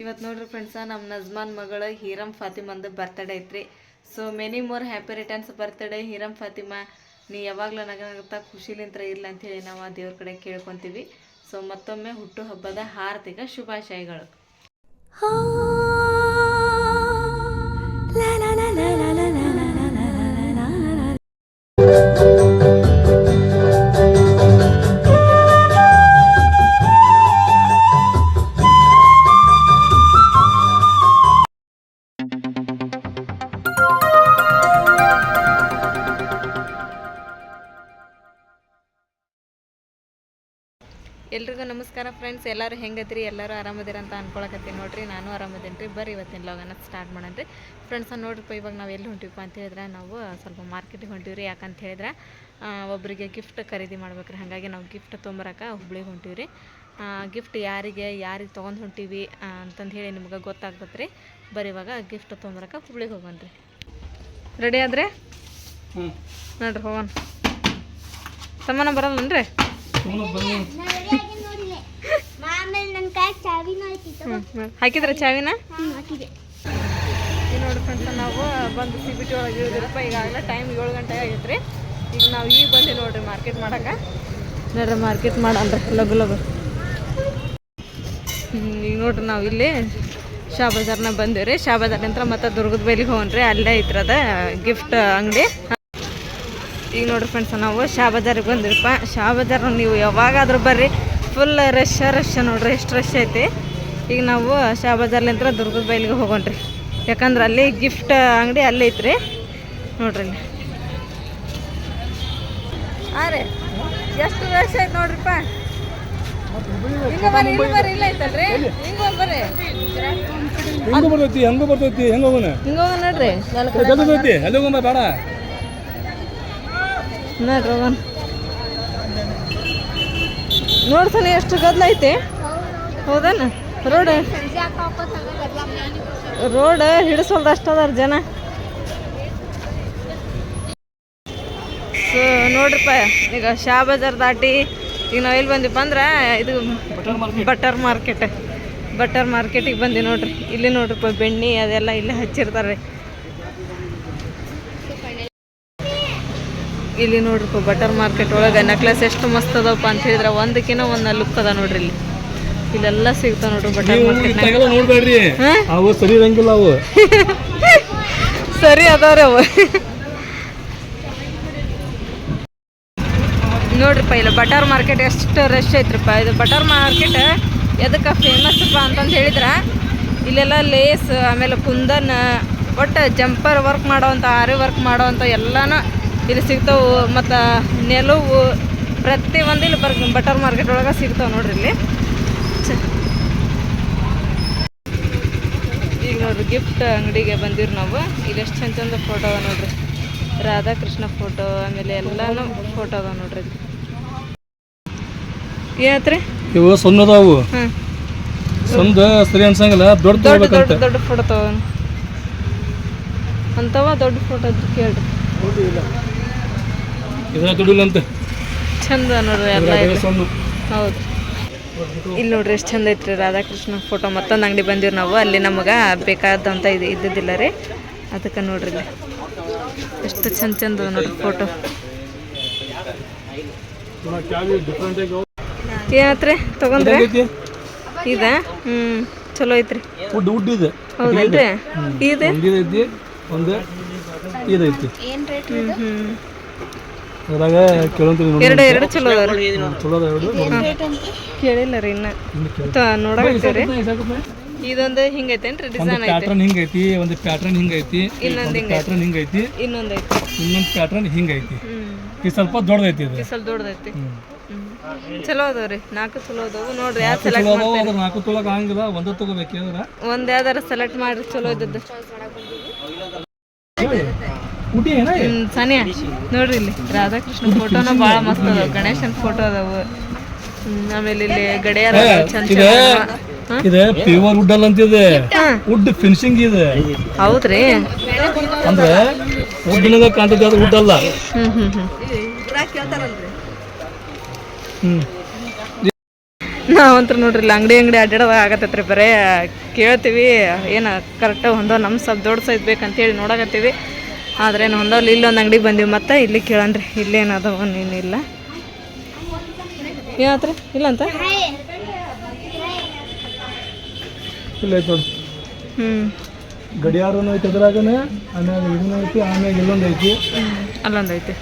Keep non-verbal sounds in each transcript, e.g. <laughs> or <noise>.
ಇವತ್ತು ನೋಡ್ರಿ ಫ್ರೆಂಡ್ಸ ನಮ್ಮ ನಜ್ಮಾನ್ ಮಗಳ ಹೀರಮ್ ಫಾತಿಮಂದು ಬರ್ತಡೇ ಐತ್ರಿ. So many more happy returns birthday Hiram Fatima. ನೀ ಯಾವಾಗಲೂ ನಗನಗ್ತಾ ಖುಷಿಲಿಂತ್ರ ಇರಲಿ ಅಂಥೇಳಿ ನಾವು ಆ ದೇವ್ರ ಕಡೆ ಕೇಳ್ಕೊತೀವಿ. ಸೊ ಮತ್ತೊಮ್ಮೆ ಹುಟ್ಟುಹಬ್ಬದ ಹಾರ್ದಿಕ ಶುಭಾಶಯಗಳು. ಎಲ್ರಿಗೂ ನಮಸ್ಕಾರ ಫ್ರೆಂಡ್ಸ್ ಎಲ್ಲರೂ ಹೆಂಗದ್ರಿ? ಎಲ್ಲರೂ ಆರಾಮದಿರ ಅಂತ ಅನ್ಕೊಳಕತ್ತೀನಿ ನೋಡ್ರಿ. ನಾನು ಆರಾಮದೇನಿ ರೀ ಬರ್ರಿ ಇವತ್ತಿನ ಲಾಗನ ಸ್ಟಾರ್ಟ್ ಮಾಡೋಣ ಫ್ರೆಂಡ್ಸ್ ನೋಡ್ರಿಪ್ಪ ಇವಾಗ ನಾವು ಎಲ್ಲಿ ಹೊಂಟಿವಪ್ಪ ಅಂತ ಹೇಳಿದ್ರೆ ನಾವು ಸ್ವಲ್ಪ ಮಾರ್ಕೆಟಿಗೆ ಹೊಂಟಿವ್ರಿ. ಯಾಕಂತ ಹೇಳಿದ್ರೆ ಒಬ್ಬರಿಗೆ ಗಿಫ್ಟ್ ಖರೀದಿ ಮಾಡ್ಬೇಕ್ರಿ. ಹಾಗಾಗಿ ನಾವು ಗಿಫ್ಟ್ ತೊಂಬರಕ್ಕೆ ಹುಬ್ಳಿಗೆ ಹೊಂಟಿವ್ರಿ. ಗಿಫ್ಟ್ ಯಾರಿಗೆ ಯಾರಿಗೆ ತೊಗೊಂಡು ಹೊಂಟೀವಿ ಅಂತಂದು ಹೇಳಿ ನಿಮ್ಗೆ ಗೊತ್ತಾಗ್ತದೆ ರೀ ಬರ್ರಿ ಇವಾಗ ಗಿಫ್ಟ್ ತೊಂಬರಕ್ಕೆ ಹುಬ್ಳಿಗೆ ಹೋಗೋಣ್ರಿ. ರೆಡಿ ಆದ್ರೆ? ನೋಡ್ರಿ ಹೋಗೋಣ. ತಮ್ಮನ ಬರಲ್ಲನ್ರಿ ಹಾಕಿದ್ರ ಚಾವಿನ? ನೋಡಿ ಫ್ರೆಂಡ್ಸ್ ನಾವು ಬಂದು ಸಿ ಬಿ ಟಿ ಒಳಗೆ ಇಳಿದಿರಪ್ಪ. ಈಗಾಗಲೇ ಟೈಮ್ ಏಳು ಗಂಟೆ ಆಗೈತ್ರಿ. ರೀ ಈಗ ನಾವು ಈಗ ಬಂದು ನೋಡ್ರಿ ಮಾರ್ಕೆಟ್ ಮಾಡಕ್ಕೆ ನೋಡ್ರಿ ಮಾರ್ಕೆಟ್ ಮಾಡಂದ್ರೆ ಲಗು ಲಗು. ಈಗ ನೋಡ್ರಿ ನಾವು ಇಲ್ಲಿ ಶಾ ಬಜಾರ್ನ ಬಂದೀವಿ ರೀ ಶಾ ನಂತರ ಮತ್ತೆ ದುರ್ಗದ ಬೈಲಿಗೆ ಹೋಗ್ರಿ ಅಲ್ಲೇ ಐತ್ರದ ಗಿಫ್ಟ್ ಅಂಗಡಿ. ಈಗ ನೋಡ್ರಿ ಫ್ರೆಂಡ್ಸ್ ನಾವು ಶಾ ಬಜಾರಿಗೆ ಬಂದಿರಪ್ಪ ಶಾ ಬಜಾರ್ ನೀವು ಯಾವಾಗಾದ್ರೂ ಬರ್ರಿ. ಫುಲ್ ರಶ್ ರಶ್ ನೋಡ್ರಿ ಎಷ್ಟು ರಶ್ ಐತಿ. ಈಗ ನಾವು ಶಾ ಬಜಾರ್ಲಿಂತ್ರ ದುರ್ಗದ ಬೈಲಿಗೆ ಹೋಗೋಣ್ರಿ. ಯಾಕಂದ್ರೆ ಅಲ್ಲಿ ಗಿಫ್ಟ್ ಅಂಗಡಿ ಅಲ್ಲಿ ಐತ್ರಿ. ನೋಡ್ರಿ ಇಲ್ಲಿ. ಹಾಂ ರೀ ಎಷ್ಟು ರಶ್ ಐತೆ ನೋಡ್ರಿಪ್ಪ. ಹಿಂಗ ಬರ್ತೈತಿ ಹೆಂಗ ಬರ್ತೈತಿ ಹೆಂಗ ಹೋಗೋಣ? ಹಿಂಗ ಹೋಗ ನೋಡ್ರಿ. ಅಲ್ಲಿ ಬೇಡ. ನೋಡ್ರಿ ಹೋಗೋಣ ನೋಡ್ತಾನೆ ಎಷ್ಟು ಗದ್ಲೈತೆ ಹೌದಾನ? ರೋಡ್. ರೋಡ್ ಹಿಡಿಸೋದು ಅಷ್ಟದಾರ ಅದಾರ ಜನ. ಸೊ ನೋಡ್ರಪ್ಪ ಈಗ ಶಾ ಬಜಾರ್ ದಾಟಿ ಈಗ ನಾವು ಇಲ್ಲಿ ಬಂದಿಪ್ಪ ಅಂದ್ರೆ ಇದು ಬಟರ್ ಮಾರ್ಕೆಟ್ ಬಟರ್ ಮಾರ್ಕೆಟಿಗೆ ಬಂದಿ ನೋಡ್ರಿ. ಇಲ್ಲಿ ನೋಡ್ರಿಪ್ಪ ಬೆಣ್ಣೆ ಅದೆಲ್ಲ ಇಲ್ಲೇ ಹಚ್ಚಿರ್ತಾರೆ ಇಲ್ಲಿ ನೋಡ್ರಿಪ್ಪ ಬಟರ್ ಮಾರ್ಕೆಟ್ ಒಳಗೆ ನೆಕ್ಲೆಸ್ ಎಷ್ಟು ಮಸ್ತ್ ಅದಪ್ಪ ಅಂತ ಹೇಳಿದ್ರೆ ಒಂದಕ್ಕಿನ ಒಂದ್ ಲುಕ್ ಅದ ನೋಡ್ರಿ ಇಲ್ಲಿ. ಇಲ್ಲೆಲ್ಲ ಸಿಗ್ತಾವ ನೋಡ್ರಿ ಬಟರ್ ಮಾರ್ಕೆಟ್ ನೋಡ್ಬೇಡ್ರಿ? ಅವು ಸರಿ ಇರಂಗಿಲ್ಲ ಅವು. <laughs> ಸರಿ ಅದಾವ್ರಿ ಅವ. ನೋಡ್ರಿಪ್ಪ ಇಲ್ಲ ಬಟರ್ ಮಾರ್ಕೆಟ್ ಎಷ್ಟು ರಶ್ ಐತ್ರಿಪ್ಪ. ಇದು ಬಟರ್ ಮಾರ್ಕೆಟ್ ಎದಕ್ಕೆ ಫೇಮಸ್ಪ್ಪ ಅಂತಂದು ಹೇಳಿದ್ರೆ ಇಲ್ಲೆಲ್ಲ ಲೇಸ್ ಆಮೇಲೆ ಕುಂದನ್ ಒಟ್ಟು ಜಂಪರ್ ವರ್ಕ್ ಮಾಡೋವಂಥ ಆರಿ ವರ್ಕ್ ಮಾಡೋವಂಥ ಎಲ್ಲನೂ ಇಲ್ಲಿ ಸಿಗ್ತಾವೆ ಮತ್ತು ನೆಲವು ಪ್ರತಿಯೊಂದು ಇಲ್ಲಿ ಬರ್ ಬಟರ್ ಮಾರ್ಕೆಟ್ ಒಳಗೆ ಸಿಗ್ತಾವೆ ನೋಡ್ರಿ ಇಲ್ಲಿ. ಈಗ ನೋಡ್ರಿ ಗಿಫ್ಟ್ ಅಂಗಡಿಗೆ ಬಂದಿವ್ರಿ ನಾವು. ಇಲ್ಲಿ ಎಷ್ಟು ಚಂದ ಚಂದ ಫೋಟೋ ಅದ ನೋಡ್ರಿ. ರಾಧಾಕೃಷ್ಣ ಫೋಟೋ ಆಮೇಲೆ ಎಲ್ಲಾನು ಫೋಟೋ ಅದಾವ ನೋಡ್ರಿ ಏನಾತ್ರಿ? ಇವು ಸಣ್ಣ ಅದಾವು ಹ್ಮ್. ಸಣ್ಣ ಸರಿ ಅನ್ಸಂಗಿಲ್ಲ ದೊಡ್ಡ ದೊಡ್ಡ ದೊಡ್ಡ ಫೋಟೋ ತಗೋ ಅಂತವ ದೊಡ್ಡ ಫೋಟೋ ಕೇಳ್ರಿ. ಇದ್ರ ದುಡಿಲ್ಲ ಅಂತ ಚಂದ ನೋಡ್ರಿ ಎಲ್ಲ ಹೌದು. ಇಲ್ಲಿ ನೋಡ್ರಿ ಎಷ್ಟು ಚಂದ ಐತ್ರಿ ರಾಧಾಕೃಷ್ಣ ಫೋಟೋ ಮತ್ತೊಂದು ಅಂಗಡಿ ಬಂದಿವ್ರಿ ನಾವು. ಅಲ್ಲಿ ನಮಗೆ ಬೇಕಾದಂತ ಇದು ಇದ್ದಿದ್ದಿಲ್ಲ ರೀ. ಅದಕ್ಕೆ ನೋಡ್ರಿ ಇಲ್ಲಿ. ಎಷ್ಟು ಚಂದ ಚಂದ ಅದ ನೋಡ್ರಿ ಫೋಟೋ ಏನತ್ರಿ ತಗೊಂಡ್ರೆ? ಇದ? ಹ್ಞೂ ಚಲೋ ಐತ್ರಿ. ಹೌದೇನ್ರಿ? ಇದೆ? ಒಂದು ಇದೈತಿ ಅದ್ರಾಗ ಕೆಲವೊಂದು ನೋಡಿ. ಎರಡು ಎರಡು ಚಲೋ ಅದಾವ್ರಿ. ಚಲೋ ಅದ ಎರಡು ಕೇಳಿಲ್ಲ ರೀ ಇನ್ನ. ನೋಡಕತ್ತೀರಿ. ಇದೊಂದು ಹಿಂಗೈತೇನ್ರಿ ಡಿಸೈನ್ ಐತೆ. ಪ್ಯಾಟ್ರನ್ ಹಿಂಗೈತಿ ಒಂದು ಪ್ಯಾಟ್ರನ್ ಹಿಂಗೈತಿ ಇನ್ನೊಂದು ಪ್ಯಾಟ್ರನ್ ಹಿಂಗೈತಿ. ಇನ್ನೊಂದು ಐತಿ. ಇನ್ನೊಂದು ಪ್ಯಾಟ್ರನ್ ಹಿಂಗೈತಿ. ಇದು ಸ್ವಲ್ಪ ದೊಡ್ಡದೈತಿ ಇದು. ಈ ಸ್ವಲ್ಪ ದೊಡ್ಡದೈತಿ. ಚಲೋ ಅದಾವ ಅದಾವ್ರಿ. ನಾಲ್ಕು ಚಲೋ ಅದಾವು. ನೋಡ್ರಿ ಯಾವ್ದು ಸೆಲೆಕ್ಟ್ ಅದಾವ ನಾಲ್ಕು ತೊಗೊಳಕ್ ಆಗಂಗಿಲ್ಲ ಒಂದ ತಗೋಬೇಕಂದ್ರ ಒಂದು ಯಾವ್ದಾರ ಸೆಲೆಕ್ಟ್ ಮಾಡ್ರಿ ಚಲೋ ಇದ್ದದ್ದು. ಸಾನಿಯಾ ನೋಡ್ರಿ ಇಲ್ಲಿ. ರಾಧಾಕೃಷ್ಣ ಫೋಟೋನ ಬಹಳ ಮಸ್ತ್ ಅದಾವ. ಗಣೇಶನ್ ಫೋಟೋ ಅದಾವ. ಆಮೇಲೆ ಇಲ್ಲಿ ಗಡಿಯಾರ ಚಂದ ಇದೆ ಇದೆ ಪ್ಯೂರ್ ವುಡ್ ಅಲ್ಲ ಅಂತಿದೆ. ವುಡ್ ಫಿನಿಶಿಂಗ್ ಇದೆ. ಹೌದ್ರಿ. ಅಂದ್ರೆ ವುಡ್ನಾಗ ಕಾಣ್ತದೆ ಅದು ವುಡ್ ಅಲ್ಲ. ನಾವಂತ್ರ ನೋಡ್ರಿ ಇಲ್ಲಿ ಅಂಗಡಿ ಅಂಗಡಿ ಅಡ್ಡಾಡೋದ ಆಗತ್ತೈತ್ರಿ ಬರೇ. ಕೇಳ್ತೀವಿ ಏನ ಕರೆಕ್ಟ್ ಹೊಂದೋ ನಮ್ಮ ಸ್ವಲ್ಪ ದೊಡ್ಡ ಸೈಜ್ ಬೇಕಂತೇಳಿ ನೋಡಕತ್ತೀವಿ. ಆದ್ರೆ ಏನು ಹೊಂದೋಲ್ಲ ಇಲ್ಲೊಂದು ಅಂಗಡಿಗೆ ಬಂದೀವಿ. ಮತ್ತೆ ಇಲ್ಲಿ ಕೇಳನ್ರಿ ಇಲ್ಲೇನದವ ಏನಿಲ್ಲ ಏನಾತ್ರಿ? ಇಲ್ಲ ಅಂತ ಇಲ್ಲ ಐತೆ ನೋಡಿ ಹ್ಞೂ ಗಡಿಯಾರನು ಐತೆ ಅದ್ರಾಗನೆ ಆಮ್ಯಾಗ ಇದನ್ನ ಐತಿ ಆಮ್ಯಾಗ ಇಲ್ಲೊಂದು ಐತಿ. ಅಲ್ಲೊಂದು ಐತಿ.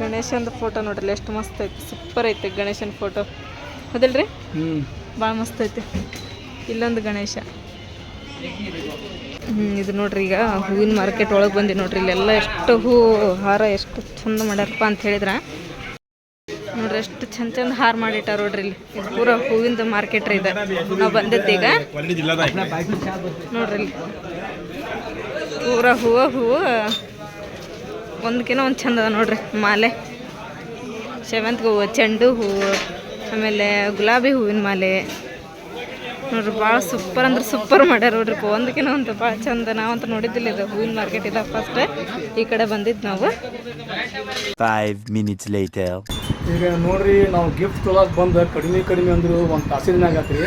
ಗಣೇಶಂದು ಫೋಟೋ ನೋಡ್ರಿ ಎಷ್ಟು ಮಸ್ತ್ ಐತಿ. ಸೂಪರ್ ಐತಿ ಗಣೇಶನ ಫೋಟೋ ಅದಲ್ರಿ? ಭಾಳ ಮಸ್ತ್ ಐತಿ. ಇಲ್ಲೊಂದು ಗಣೇಶ. ಇದು ನೋಡ್ರಿ ಈಗ ಹೂವಿನ ಮಾರ್ಕೆಟ್ ಒಳಗೆ ಬಂದಿ ನೋಡ್ರಿ ಇಲ್ಲೆಲ್ಲ ಎಷ್ಟು ಹೂ, ಹಾರ ಎಷ್ಟು ಚಂದ ಮಾಡ್ಯಾರಪ್ಪ ಅಂತ ಹೇಳಿದ್ರ. ನೋಡ್ರಿ ಎಷ್ಟು ಚಂದ ಚಂದ ಹಾರ ಮಾಡಿಟ್ಟಾರ ನೋಡ್ರಿ ಇಲ್ಲಿ. ಇದು ಪೂರ ಹೂವಿಂದ ಮಾರ್ಕೆಟ್ ರೀ ಇದು. ನಾವು ಬಂದಿದ್ದು ಈಗ. ನೋಡ್ರಿ ಇಲ್ಲಿ. ಪೂರ ಹೂವು ಹೂವು. ಒಂದ್ಕಿನ ಒಂದು ಚಂದ ಅದ ನೋಡ್ರಿ ಮಾಲೆ. ಸೇವಂತಿಗೆ ಹೂವು, ಚೆಂಡು ಹೂವು, ಆಮೇಲೆ ಗುಲಾಬಿ ಹೂವಿನ ಮಾಲೆ. ನೋಡ್ರಿ ಭಾಳ ಸೂಪರ್ ಅಂದ್ರೆ ಸೂಪರ್ ಮಾಡ್ಯಾರ ನೋಡ್ರಿ ಒಂದಕ್ಕಿಂತ ಒಂದು ಭಾಳ ಚಂದ. ನಾವಂತೂ ನೋಡಿದ್ದಿಲ್ಲ ಇದು ಹೂವಿನ ಮಾರ್ಕೆಟ್ ಇದೆ ಫಸ್ಟ್ ಈ ಕಡೆ ಬಂದಿದ್ದು ನಾವು. ಫೈವ್ ಮಿನಿಟ್ಸ್ ಲೈಟ್ ಈಗ ನೋಡ್ರಿ ನಾವು ಗಿಫ್ಟ್ ತೊಳಕ್ ಬಂದು ಕಡಿಮೆ ಕಡಿಮೆ ಅಂದ್ರು ಒಂದು ತಾಸಿನಾಗ ಆತ್ರಿ.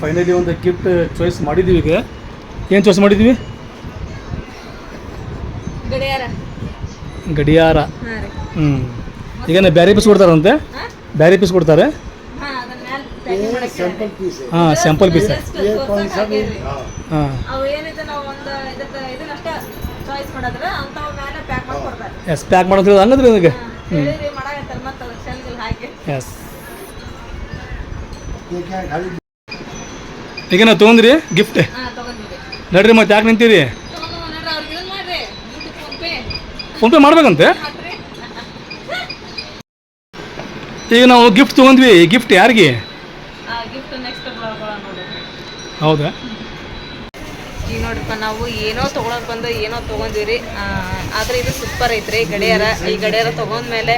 ಫೈನಲಿ ಒಂದು ಗಿಫ್ಟ್ ಚಾಯ್ಸ್ ಮಾಡಿದ್ದೀವಿ ಈಗ. ಏನು ಚಾಯ್ಸ್ ಮಾಡಿದ್ದೀವಿ ಗಡಿಯಾರ. ಗಡಿಯಾರ. ಹ್ಞೂ ಈಗ ಬ್ಯಾರಿ ಪೀಸ್ ಕೊಡ್ತಾರಂತೆ? ಬ್ಯಾರಿ ಪೀಸ್ ಕೊಡ್ತಾರೆ? ಹಾಂ ಸ್ಯಾಂಪಲ್ ಪೀಸ್ ಹಾಂ. ಅವು ಏನಿದೆ ನಾವು ಒಂದು ಇದಕ್ಕೆ ಇದನ್ನಷ್ಟ ಚಾಯ್ಸ್ ಮಾಡಿದ್ರೆ ಅಂಥವು ಮೇಲೆ ಪ್ಯಾಕ್ ಮಾಡಿ ಕೊಡ್ತಾರೆ. ಎಸ್ ಪ್ಯಾಕ್ ಮಾಡೋದು ಹಂಗದ್ರಿ ನನಗೆ ಹೇಳಿರಿ ಮಾಡಾಕತ್ತಾರ ಮತ್ತೆ ಅದಕ್ಕೆ ಶೆಲ್ಗಿಲ್ ಹಾಕಿ. ಎಸ್ ಈಗ ನಾವು ತೊಗೊಂಡ್ರಿ ಗಿಫ್ಟ್ ಹಾಂ ನಡ್ರಿ ಮತ್ತೆ ಯಾಕೆ ನಿಂತೀರಿ? ತಗೊಂಡು ನೋಡ್ರಿ ಅವ್ರಿಗೆ ಇದನ್ನ ಮಾಡ್ರಿ. ಯೂಟ್ಯೂಬ್ ಫೋನ್ ಪೇ ಫೋನ್ಪೇ ಮಾಡ್ಬೇಕಂತೆ? ಹಾಕ್ರಿ. ಈಗ ನಾವು ಗಿಫ್ಟ್ ತೊಗೊಂಡ್ವಿ. ಗಿಫ್ಟ್ ಯಾರಿಗೆ ಆ ಗಿಫ್ಟ್ ನೆಕ್ಸ್ಟ್ ಬರ್ಕೊಳ್ಳೋಣ ನೋಡ್ರಿ ಹೌದಾ? ಈಗ ನೋಡ್ರಿಪ್ಪ ನಾವು ಏನೋ ತಗೊಳಕ್ ಬಂದು ಏನೋ ತೊಗೊಂಡಿವ್ರಿ. ಆದ್ರೆ ಇದು ಸೂಪರ್ ಐತ್ರಿ ಗಡಿಯಾರ. ಈ ಗಡಿಯಾರ ತೊಗೊಂಡ್ಮೇಲೆ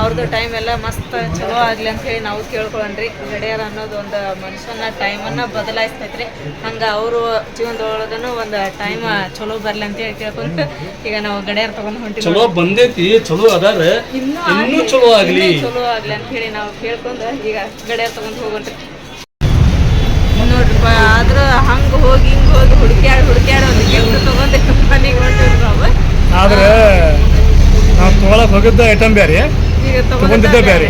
ಅವ್ರದ್ದು ಟೈಮ್ ಎಲ್ಲ ಮಸ್ತ್ ಚಲೋ ಆಗ್ಲಿ ಅಂತ ಹೇಳಿ ನಾವು ಕೇಳ್ಕೊಳ್ಳೋಣ್ರಿ ಗಡಿಯಾರ ಅನ್ನೋದು ಒಂದು ಮನುಷ್ಯನ ಟೈಮನ್ನ ಬದಲಾಯಿಸ್ತೈತ್ರಿ. ಹಂಗ ಅವರು ಜೀವನದೊಳಗನು ಒಂದು ಟೈಮ್ ಚಲೋ ಬರ್ಲಿ ಅಂತ ಹೇಳಿ ಕೇಳ್ಕೊಂತ ಈಗ ನಾವು ಗಡಿಯಾರ ತಗೊಂಡ್ ಹೊಂಟಿವಿ ಚಲೋ ಬಂದೈತಿ ಚಲೋ ಅದಾರ. ಇನ್ನೂ ಚಲೋ ಆಗ್ಲಿ. ಚಲೋ ಆಗ್ಲಿ ಅಂತ ಹೇಳಿ ನಾವು ಕೇಳ್ಕೊಂಡ್ ಈಗ ಗಡಿಯಾರ ತಗೊಂಡ್ ಹೋಗೋಣ್ರಿ. ಆದ್ರ ಹಂಗ ಹೋಗಿ ಹಿಂಗ ಹೋಗಿ ಹುಡುಕ್ಯಾಡಿ ಹುಡುಕ್ಯಾಡಿ ಒಂದು ಗಿಫ್ಟ್ ತಗೊಂಡೆ ಮನೆಗೆ ಹೊಂಟಿವ್ರಿ ನಾವು ಆದ್ರೆ ನಾವು ತೊಗೊಳಕ್ ಹೋಗಿದ್ದ ಐಟಮ್ ಬೇರೆ ಈಗ ತಗೊಂಡಿದ್ದ ಬೇರೆ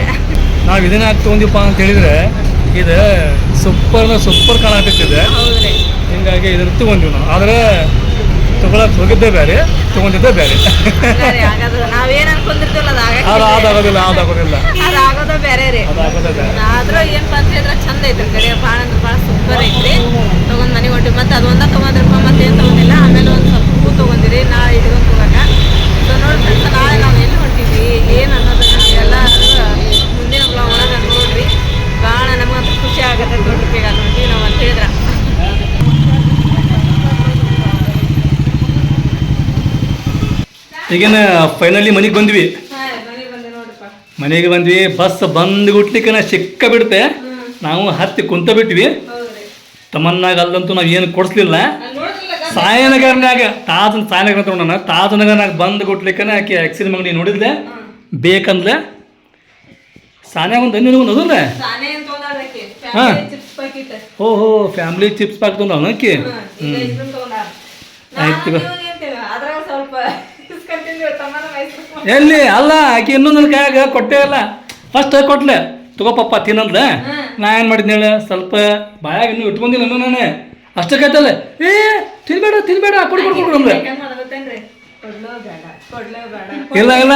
ನಾವು ಇದನ್ನ ಹಾಕಿ ತೊಗೊಂಡಿಪ್ಪ ಅಂತ ಹೇಳಿದ್ರೆ ಇದು ಸೂಪರ್ ಸೂಪರ್ ಕಾಣತೈತಿ ಇದು. ಹೌದ್ರಿ. ಹಿಂಗಾಗಿ ಇದ್ರ ತಗೊಂಡಿವಿ ನಾವು. ಆದ್ರೆ ತಗೊಳಕ್ ಹೋಗಿದ್ದೆ ಬೇರೆ ತಗೊಂಡಿದ್ದೆ ಬೇರೆ ನಾವೇನ್ ಅನ್ಕೊಂಡಿರ್ತೀವಲ್ಲ ಅದು ಅದಾಗೋದಿಲ್ಲ ಆಗೋದ ಬೇರೆ ರೀ. ಆದ್ರೂ ಏನಪ್ಪ ಅಂತ ಹೇಳಿದ್ರೆ ಚಂದ ಐತ್ರಿ ಕಡೆ. ಭಾಳ ಅಂದ್ರೆ ಭಾಳ ಸೂಪರ್ ಐತ್ರಿ. ತಗೊಂಡ್ ಮನೆಗೆ ಹೊಂಟಿವಿ. ಮತ್ತೆ ಅದೊಂದ ತಗೊಂಡ್ರಪ್ಪ ಮತ್ತೆ ಏನ್ ತಗೊಂಡಿಲ್ಲ. ಆಮೇಲೆ ಒಂದು ಸ್ವಲ್ಪ ಹೂ ತಗೊಂಡಿರಿ. ನಾಳೆ ಇಟ್ಕೊಂಡ್ ಹೋಗಾಕ ಸೊ ನೋಡಿ ಫ್ರೆಂಡ್ಸ್ ನಾಳೆ ನಾವು ಎಲ್ಲಿ ಹೊಂಟಿವಿ? ಏನು ಅನ್ನೋದನ್ನ ಎಲ್ಲ ಮುಂದಿನ ಒಳಗ ಒಳಗೆ ನೋಡ್ರಿ. ಭಾಳ ನಮಗಂತೂ ಖುಷಿ ಆಗತ್ತೆ ದೊಡ್ಡ ಬೇಗ ಅಲ್ಲಿ ನಾವು ಅಂತ ಹೇಳಿದ್ರೆ. ಈಗೇನು ಫೈನಲಿ ಮನೆಗೆ ಬಂದ್ವಿ ಹಾಂ ಮನೆಗೆ ಬಂದೆ ನೋಡ್ರಿಪ್ಪ ಮನೆಗೆ ಬಂದ್ವಿ ಬಸ್ ಬಂದ್ ಗುಟ್ಲಿಕ್ಕೆ ಸಿಕ್ಕ ಬಿಡ್ತೆ. ನಾವು ಹತ್ತಿ ಕುಂತ ಬಿಟ್ವಿ. ತಮ್ಮನ್ನಾಗ ಅಲ್ಲಂತೂ ನಾವು ಏನು ಕೊಡಿಸ್ಲಿಲ್ಲ. ಸಾಯನಗರನಾಗ ತಾಜನ್ ಸಾಯನಗರ ತಗೊಂಡ ನೋಡೋಣ ಬಂದು ಬಂದ್ ಗುಟ್ಲಿಕ್ಕನ ಆಕೆ ಆಕ್ಸಿಡೆಂಟ್ ಮಗನಿ ನೋಡಿದ್ಲೆ? ಬೇಕಂದ್ಲೆ? ಸಾನ್ಯಾಗ ಒಂದು ಒಂದು ಅದಲ್ಲ? ಹಾಂ. ಓಹೋ ಫ್ಯಾಮಿಲಿ ಚಿಪ್ಸ್ ಪ್ಯಾಕ್ ತೊಗೊಂಡು ಅವನಕ್ಕೆ ಹ್ಞೂ ಆಯ್ತು ಬಾ. ಅದ್ರಾಗ ಸ್ವಲ್ಪ ಇಸ್ಕೊಂತಿಂದ್ವಿ ತಮ್ಮನ ಮೈಸೂರು ಎಲ್ಲಿ? ಅಲ್ಲ ಆಕೆ ಇನ್ನೊಂದು ನನ್ನ ಕೈಯಾಗ ಕೊಟ್ಟೇ ಇಲ್ಲ ಫಸ್ಟ್ ಕೊಟ್ಲೆ. ತಗೋಪಪ್ಪ ತಿನ್ನಂದ್ಲ ನಾ ಏನು ಮಾಡಿದ್ನಿ ಹೇಳ? ಸ್ವಲ್ಪ ಬಾಯಾಗ ಇನ್ನೂ ಇಟ್ಕೊಂಡಿಲ್ಲ ಇನ್ನೂ ನಾನೇ. ಅಷ್ಟಕ್ಕೈತಲ್ಲ ಏ ತಿನ್ಬೇಡ ತಿನ್ಬೇಡ ಕೊಡು ಕೊಡು ಕೊಡು ಅಂದ್ರೆ ಇಲ್ಲ ಇಲ್ಲ.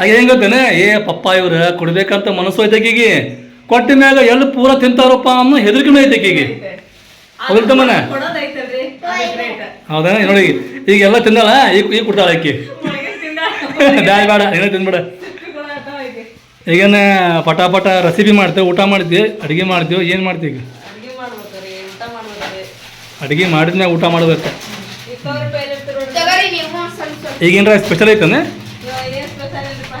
ಹೆಂಗ್ ಗೊತ್ತೇನೆ? ಏ ಪಪ್ಪ ಇವ್ರ ಕೊಡ್ಬೇಕಂತ ಮನಸ್ಸು ಐತೆ ಆಕಿಗೆ. ಕೊಟ್ಟ ಮ್ಯಾಗ ಎಲ್ಲಿ ಪೂರ ತಿಂತಾರಪ್ಪ ಅನ್ನೋ ಹೆದರಿಕೆನೂ ಐತೆ ಆಕಿಗೆ. ಹೌದಲ್ ತಮ್ಮನ ಕೊಡೋದೈತಲ್ರಿ. ಹೌದಾ. ನೋಡಿ ಈಗೆಲ್ಲ ತಿಂದಾಳ? ಈಗ ಈಗ ಕೊಡ್ತಾಳ ಆಕಿ. <laughs> ಬ್ಯಾಡ ಬೇಡ ಏನೋ ತಿನ್ಬೇಡ. ಈಗೇನ ಪಟ ಪಟ ರೆಸಿಪಿ ಮಾಡ್ತೇವೆ ಊಟ ಮಾಡ್ತೀವಿ ಅಡುಗೆ ಮಾಡ್ತೀವಿ ಏನು ಮಾಡ್ತೀವಿ ಈಗ? ಅಡ್ಗೆ ಮಾಡ್ಬೇಕ್ರಿ ಊಟ ಮಾಡ್ಬೇಕು ಸ್ವಲ್ಪ ಸ್ಪೆಷಲ್ ಐತಾನೆ? ಇಲ್ರಿಪ್ಪ.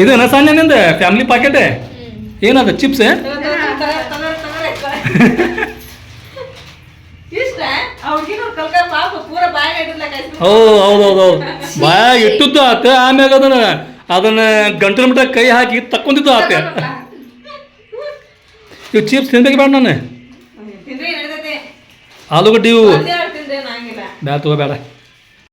ಇದು ಏನ ಸಾನ್ಯ ನಿಂದ ಫ್ಯಾಮಿಲಿ ಪ್ಯಾಕೆಟ್ ಏನದು ಚಿಪ್ಸ್ <laughs> ಓ ಹೌದು ಹೌದು ಹೌದು ಬಾಯಾಗ ಇಟ್ಟದ್ದು ಆತ ಆಮ್ಯಾಗ ಅದನ್ನ ಅದನ್ನ ಗಂಟಲ ಮಟ್ಟ ಕೈ ಹಾಕಿ ತಕ್ಕೊಂಡಿದ್ದು ಆತ. <laughs> ಇವು ಚಿಪ್ಸ್ ತಿನ್ಬೇಕು ಬೇಡ ನಾನು. ಆಲೂಗಡ್ಡಿ ಇವು. ಬ್ಯಾಡ ತಗೋ ಬೇಡ